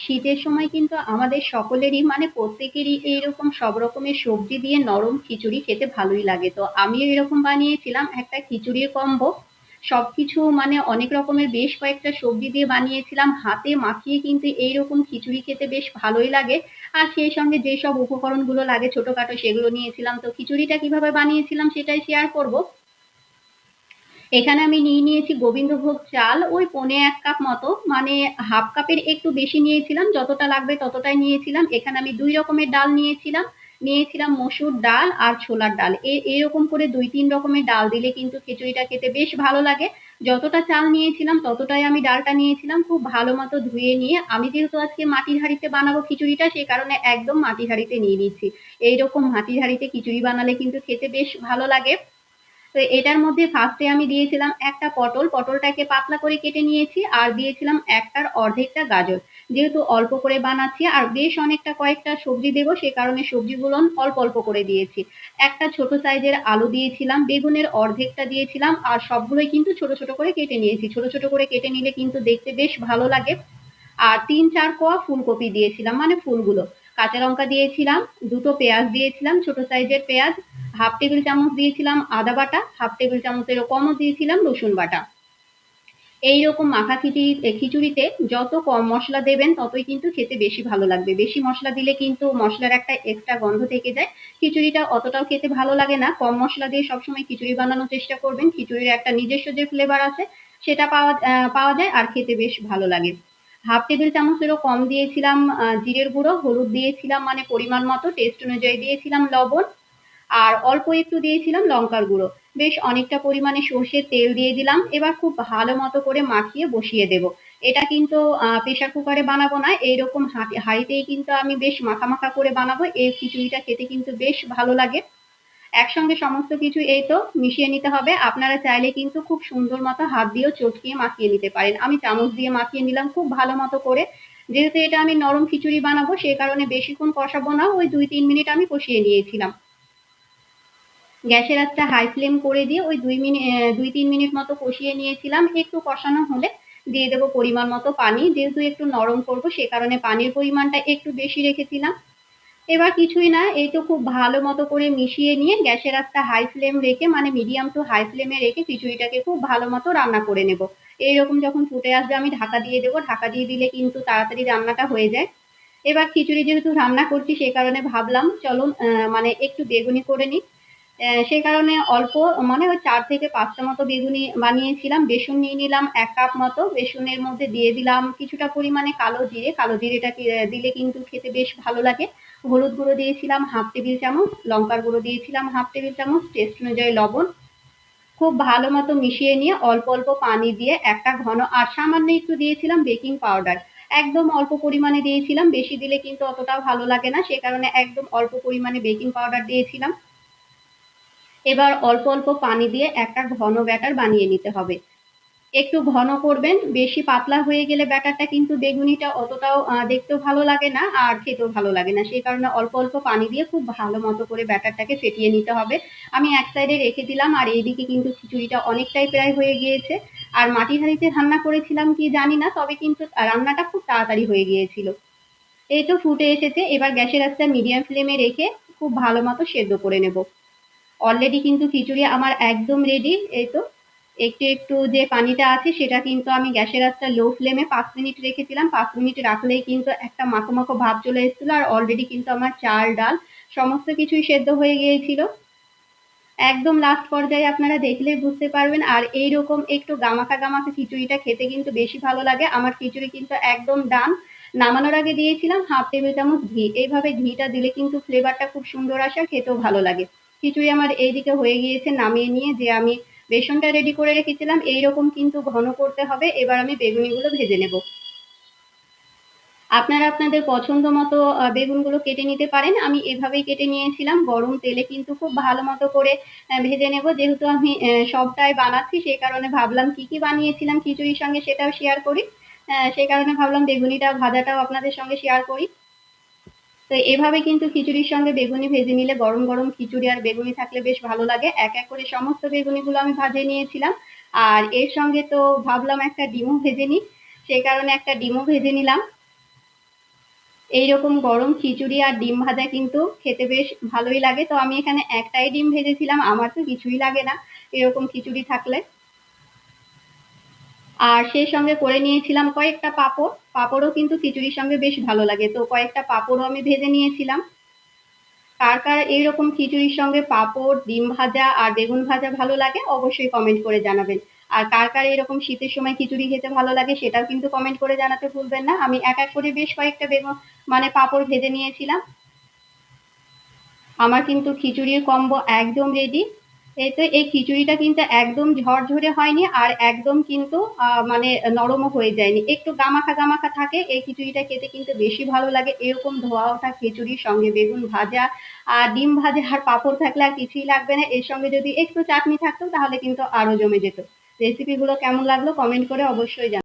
শীতের সময় কিন্তু আমাদের সকলেরই মানে প্রত্যেকেরই এইরকম সব রকমের সবজি দিয়ে নরম খিচুড়ি খেতে ভালোই লাগে। তো আমিও এরকম বানিয়েছিলাম একটা খিচুড়ির কম্বো সব কিছু মানে অনেক রকমের বেশ কয়েকটা সবজি দিয়ে বানিয়েছিলাম। হাতে মাখিয়ে কিন্তু এইরকম খিচুড়ি খেতে বেশ ভালোই লাগে। আর সেই সঙ্গে যেসব উপকরণগুলো লাগে ছোটোখাটো সেগুলো নিয়েছিলাম। তো খিচুড়িটা কীভাবে বানিয়েছিলাম সেটাই শেয়ার করব। এখানে আমি নিয়ে নিয়েছি গোবিন্দভোগ চাল, ওই পনে এক কাপ মতো। মানে হাফ কাপের একটু বেশি নিয়েছিলাম, যতটা লাগবে ততটাই নিয়েছিলাম। এখানে আমি দুই রকমের ডাল নিয়েছিলাম। নিয়েছিলাম মসুর ডাল আর ছোলার ডাল। এরকম করে দুই তিন রকমের ডাল দিলে কিন্তু খিচুড়িটা খেতে বেশ ভালো লাগে। যতটা চাল নিয়েছিলাম, ততটাই আমি ডালটা নিয়েছিলাম খুব ভালো মতো ধুয়ে নিয়ে। আমি যেহেতু আজকে মাটির হাঁড়িতে বানাবো খিচুড়িটা সেই কারণে একদম মাটির হাঁড়িতে নিয়ে নিচ্ছি। এইরকম মাটির হাঁড়িতে খিচুড়ি বানালে কিন্তু খেতে বেশ ভালো লাগে। তো এটার মধ্যে ফার্স্টে আমি দিয়েছিলাম একটা পটল, পটলটাকে পাতলা করে কেটে নিয়েছি আর দিয়েছিলাম একটার অর্ধেকটা গাজর। যেহেতু অল্প করে বানাচ্ছি আর বেশ অনেকটা কয়েকটা সবজি দেবো, সে কারণে সবজিগুলো অল্প অল্প করে দিয়েছি। একটা ছোট সাইজের আলু দিয়েছিলাম, বেগুনের অর্ধেকটা দিয়েছিলাম আর সবগুলোই কিন্তু ছোট ছোট করে কেটে নিয়েছি। ছোট ছোট করে কেটে নিলে কিন্তু দেখতে বেশ ভালো লাগে। আর তিন চার কোয়া ফুলকপি দিয়েছিলাম মানে ফুলগুলো। কাঁচা লঙ্কা দিয়েছিলাম, দুটো পেঁয়াজ দিয়েছিলাম, ছোট সাইজের পেঁয়াজ হাফ টেবিল চামচ দিয়েছিলাম আদা বাটা হাফ টেবিল চামচেরও কমও দিয়েছিলাম রসুন বাটা। এই রকম মাখা খিচুড়ি খিচুড়িতে যত কম মশলা দেবেন, ততই কিন্তু খেতে বেশি ভালো লাগবে। বেশি মশলা দিলে কিন্তু মশলার একটা এক্সট্রা গন্ধ থেকে যায়। খিচুড়িটা অতটাও খেতে ভালো লাগে না। কম মশলা দিয়ে সবসময় খিচুড়ি বানানোর চেষ্টা করবেন। খিচুড়ির একটা নিজস্ব যে ফ্লেভার আছে, সেটা পাওয়া পাওয়া যায় আর খেতে বেশ ভালো লাগে। হাফ টেবিল চামচেরও কম দিয়েছিলাম জিরের গুঁড়ো, হলুদ দিয়েছিলাম মানে পরিমাণ মতো টেস্ট অনুযায়ী দিয়েছিলাম লবণ। আর অল্প একটু দিয়েছিলাম লঙ্কার গুঁড়ো। বেশ অনেকটা পরিমাণে সর্ষের তেল দিয়ে দিলাম। এবার খুব ভালো মতো করে মাখিয়ে বসিয়ে দেব। এটা কিন্তু প্রেশার কুকারে বানাবো না। এইরকম হাঁড়িতেই কিন্তু আমি বেশ মাখা মাখা করে বানাবো। এই খিচুড়িটা খেতে কিন্তু বেশ ভালো লাগে। একসঙ্গে সমস্ত কিছু এই তো মিশিয়ে নিতে হবে। আপনারা চাইলে কিন্তু খুব সুন্দর মতো হাত দিয়েও চটকিয়ে মাখিয়ে নিতে পারেন। আমি চামচ দিয়ে মাখিয়ে নিলাম খুব ভালো মতো করে। যেহেতু এটা আমি নরম খিচুড়ি বানাবো সেই কারণে বেশিক্ষণ কষাবো না। ওই দুই তিন মিনিট আমি কষিয়ে নিয়েছিলাম। গ্যাসের আঁচটা হাই ফ্লেম করে দিয়ে ওই দুই মিনিট দুই তিন মিনিট মতো কষিয়ে নিয়েছিলাম। একটু কষানো হলে দিয়ে দেবো পরিমাণ মতো পানি। যেহেতু একটু নরম করব, সে কারণে পানির পরিমাণটা একটু বেশি রেখেছিলাম। এবার কিছুই না, এই তো খুব ভালো মতো করে মিশিয়ে নিয়ে গ্যাসের আঁচটা হাই ফ্লেম রেখে মানে মিডিয়াম টু হাই ফ্লেমে রেখে খিচুড়িটাকে খুব ভালো মতো রান্না করে নেব। এইরকম যখন ফুটে আসবে, আমি ঢাকা দিয়ে দেবো। ঢাকা দিয়ে দিলে কিন্তু তাড়াতাড়ি রান্নাটা হয়ে যায়। এবার খিচুড়ি যেহেতু রান্না করছি সেই কারণে ভাবলাম, চলুন মানে একটু বেগুনি করে নিই। সেই কারণে অল্প মানে ওই চার থেকে পাঁচটা মতো বেগুনি বানিয়েছিলাম, বেসন নিয়ে নিলাম, এক কাপ মতো। বেসনের মধ্যে দিয়ে দিলাম কিছুটা পরিমাণে কালো জিরে। কালো জিরেটা দিলে কিন্তু খেতে বেশ ভালো লাগে। হলুদ গুঁড়ো দিয়েছিলাম হাফ টেবিল চামচ, লঙ্কার গুঁড়ো দিয়েছিলাম হাফ টেবিল চামচ, টেস্ট অনুযায়ী লবণ। খুব ভালো মতো মিশিয়ে নিয়ে অল্প অল্প পানি দিয়ে একটা ঘন আর সামান্য একটু দিয়েছিলাম বেকিং পাউডার। একদম অল্প পরিমাণে দিয়েছিলাম, বেশি দিলে কিন্তু অতটাও ভালো লাগে না। সে কারণে একদম অল্প পরিমাণে বেকিং পাউডার দিয়েছিলাম। এবার অল্প অল্প পানি দিয়ে একটা ঘন ব্যাটার বানিয়ে নিতে হবে। একটু ঘন করবেন, বেশি পাতলা হয়ে গেলে ব্যাটারটা কিন্তু বেগুনিটা অতটাও দেখতেও ভালো লাগে না আর খেতেও ভালো লাগে না। সেই কারণে অল্প অল্প পানি দিয়ে খুব ভালো মতো করে ব্যাটারটাকে ফেটিয়ে নিতে হবে। আমি এক সাইডে রেখে দিলাম আর এইদিকে কিন্তু খিচুড়িটা অনেকটাই প্রায় হয়ে গিয়েছে। আর মাটির হাঁড়িতে রান্না করেছিলাম কি জানি না, তবে কিন্তু রান্নাটা খুব তাড়াতাড়ি হয়ে গিয়েছিল। এই তো ফুটে এসেছে, এবার গ্যাসের আস্তে মিডিয়াম ফ্লেমে রেখে খুব ভালো মতো সেদ্ধ করে নেব। অলরেডি কিন্তু খিচুড়ি আমার একদম রেডি এই তো। একটু একটু যে পানিটা আছে সেটা কিন্তু আমি গ্যাসের আঁচটা লো ফ্লেমে পাঁচ মিনিট রেখেছিলাম। পাঁচ মিনিট রাখলেই কিন্তু একটা মাখো মাখো ভাব চলে এসেছিল আর অলরেডি কিন্তু আমার চাল, ডাল সমস্ত কিছুই সেদ্ধ হয়ে গিয়েছিল। একদম লাস্ট পর্যায়ে আপনারা দেখলেই বুঝতে পারবেন আর এই রকম একটু গামাখা গামাখা খিচুড়িটা খেতে কিন্তু বেশি ভালো লাগে। আমার খিচুড়ি কিন্তু একদম ডান নামানোর আগে দিয়েছিলাম হাফ টেবিল চামচ ঘি। এইভাবে ঘিটা দিলে কিন্তু ফ্লেভারটা খুব সুন্দর আসে খেতেও ভালো লাগে। খিচুড়ি আমার এইদিকে হয়ে গিয়েছে নামিয়ে নিয়ে যে আমি বেসনটা রেডি করে রেখেছিলাম, এইরকম কিন্তু ঘন করতে হবে। এবার আমি বেগুনিগুলো ভেজে নেব। আপনারা আপনাদের পছন্দ মতো বেগুনগুলো কেটে নিতে পারেন। আমি এভাবেই কেটে নিয়েছিলাম। গরম তেলে কিন্তু খুব ভালো মতো করে ভেজে নেব। যেহেতু আমি সবটাই বানাচ্ছি সেই কারণে ভাবলাম কি কি বানিয়েছিলাম, খিচুড়ির সঙ্গে সেটাও শেয়ার করি। সেই কারণে ভাবলাম বেগুনিটা, ভাজাটাও আপনাদের সঙ্গে শেয়ার করি। তো এভাবে কিন্তু খিচুড়ির সঙ্গে বেগুনি ভেজে নিলে গরম গরম খিচুড়ি আর বেগুনি থাকলে বেশ ভালো লাগে। এক এক করে সমস্ত বেগুনিগুলো আমি ভাজে নিয়েছিলাম। আর এর সঙ্গে তো ভাবলাম একটা ডিমও ভেজে নিই। সে কারণে একটা ডিমও ভেজে নিলাম। এইরকম গরম খিচুড়ি আর ডিম ভাজা কিন্তু খেতে বেশ ভালোই লাগে। তো আমি এখানে একটাই ডিম ভেজেছিলাম, আমার তো কিছুই লাগে না এরকম খিচুড়ি থাকলে। আর সেই সঙ্গে করে নিয়েছিলাম কয়েকটা পাঁপড়। পাঁপড়ও কিন্তু খিচুড়ির সঙ্গে বেশ ভালো লাগে। তো কয়েকটা পাঁপড়ও আমি ভেজে নিয়েছিলাম। কার কার এইরকম খিচুড়ির সঙ্গে পাঁপড়, ডিম ভাজা আর বেগুন ভাজা ভালো লাগে অবশ্যই কমেন্ট করে জানাবেন। আর কার কার এরকম শীতের সময় খিচুড়ি খেতে ভালো লাগে সেটাও কিন্তু কমেন্ট করে জানাতে ভুলবেন না। আমি এক এক করে বেশ কয়েকটা বেগুন মানে পাঁপড় ভেজে নিয়েছিলাম। আমার কিন্তু খিচুড়ির কম্বো একদম রেডি এই তো এই খিচুড়িটা কিন্তু একদম ঝরঝরে হয়নি আর একদম কিন্তু মানে নরমও হয়ে যায়নি। একটু গামাখা গামাখা থাকে, এই খিচুড়িটা খেতে কিন্তু বেশি ভালো লাগে। এরকম ধোয়া ওঠা খিচুড়ির সঙ্গে বেগুন ভাজা আর ডিম ভাজা আর পাঁপড় থাকলে আর কিছুই লাগবে না। এর সঙ্গে যদি একটু চাটনি থাকতো তাহলে কিন্তু আরও জমে যেত। রেসিপিগুলো কেমন লাগল কমেন্ট করে অবশ্যই জানাবেন।